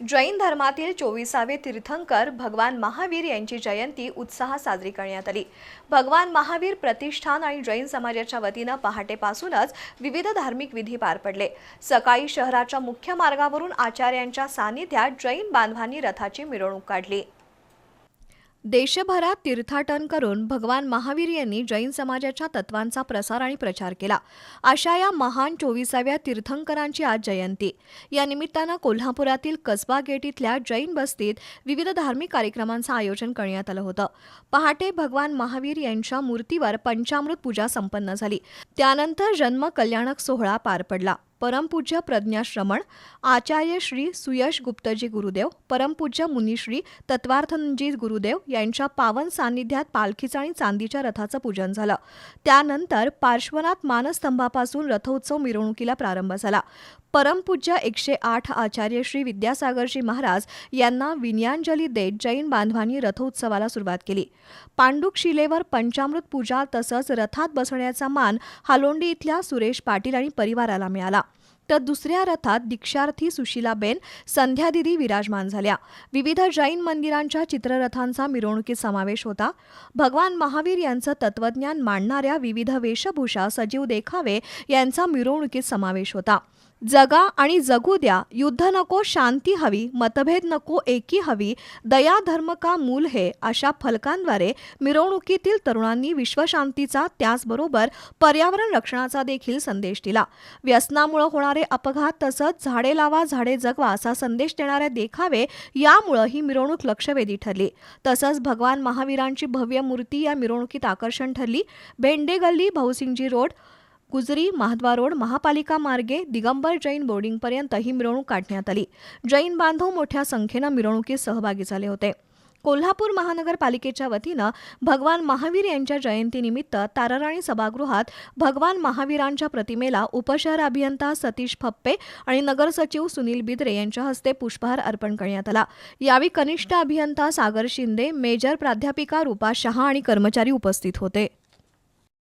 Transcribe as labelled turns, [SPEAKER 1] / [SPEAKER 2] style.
[SPEAKER 1] जैन धर्मातील चोवीसावे तीर्थंकर भगवान महावीर यांची जयंती उत्साहात साजरी करण्यात आली. भगवान महावीर प्रतिष्ठान आणि जैन समाजाच्या वतीनं पहाटेपासूनच विविध धार्मिक विधी पार पडले. सकाळी शहराच्या मुख्य मार्गावरून आचार्यांच्या सानिध्यात जैन बांधवांनी रथाची मिरवणूक काढली. देशभरात तीर्थाटन करून भगवान महावीर यांनी जैन समाजाच्या तत्वांचा प्रसार आणि प्रचार केला. अशा या महान चोवीसाव्या तीर्थंकरांची आज जयंती. या निमित्तानं कोल्हापुरातील कसबा गेट इथल्या जैन बस्तीत विविध धार्मिक कार्यक्रमांचं आयोजन करण्यात आलं होतं. पहाटे भगवान महावीर यांच्या मूर्तीवर पंचामृत पूजा संपन्न झाली. त्यानंतर जन्म कल्याणक सोहळा पार पडला. परमपूज्य प्रज्ञाश्रमण आचार्य श्री सुयश गुप्तजी गुरुदेव परमपूज्य मुनिश्री तत्वार्थनजी गुरुदेव यांच्या पावन सान्निध्यात पालखीचं आणि चांदीच्या रथाचं पूजन झालं. त्यानंतर पार्श्वनाथ मानस्तंभापासून रथोत्सव मिरवणुकीला प्रारंभ झाला. परमपूज्य एकशे आठ आचार्य श्री विद्यासागरजी महाराज यांना विनयांजली देत जैन बांधवांनी रथोत्सवाला सुरुवात केली. पांडुक शिलेवर पंचामृत पूजा तसंच रथात बसण्याचा मान हालोंडी इथल्या सुरेश पाटील आणि परिवाराला मिळाला. तर दुसऱ्या रथात दीक्षार्थी सुशीलाबेन संध्यादिदी विराजमान झाल्या. विविध जैन मंदिरांच्या चित्ररथांचा मिरवणुकीत समावेश होता. भगवान महावीर यांचं तत्वज्ञान मांडणाऱ्या विविध वेशभूषा सजीव देखावे यांचा मिरवणुकीत समावेश होता. जगा आणि जगू द्या युद्ध नको शांती हवी मतभेद नको एकी हवी दया धर्म का मूल हे अशा फलकांद्वारे मिरवणुकीतील तरुणांनी विश्वशांतीचा त्याचबरोबर पर्यावरण रक्षणाचा देखील संदेश दिला. व्यसनामुळे होणारे अपघात तसंच झाडे लावा झाडे जगवा असा संदेश देणारे देखावे यामुळं ही मिरवणूक लक्षवेधी ठरली. तसंच भगवान महावीरांची भव्य मूर्ती या मिरवणुकीत आकर्षण ठरली. भेंडे गल्ली भाऊसिंगजी रोड कुजरी महाद्वार रोड महापालिका मार्गे दिगंबर जैन बोर्डिंगपर्यंत ही मिरवणूक काढण्यात आली. जैन बांधव मोठ्या संख्येनं मिरवणुकीत सहभागी झाले होते. कोल्हापूर महानगरपालिकेच्या वतीनं भगवान महावीर यांच्या जयंतीनिमित्त ताराराणी सभागृहात भगवान महावीरांच्या प्रतिमेला उपशहर अभियंता सतीश फप्पे आणि नगरसचिव सुनील बिद्रे यांच्या हस्ते पुष्पहार अर्पण करण्यात आला. यावेळी कनिष्ठ अभियंता सागर शिंदे मेजर प्राध्यापिका रूपा शहा आणि कर्मचारी उपस्थित होते.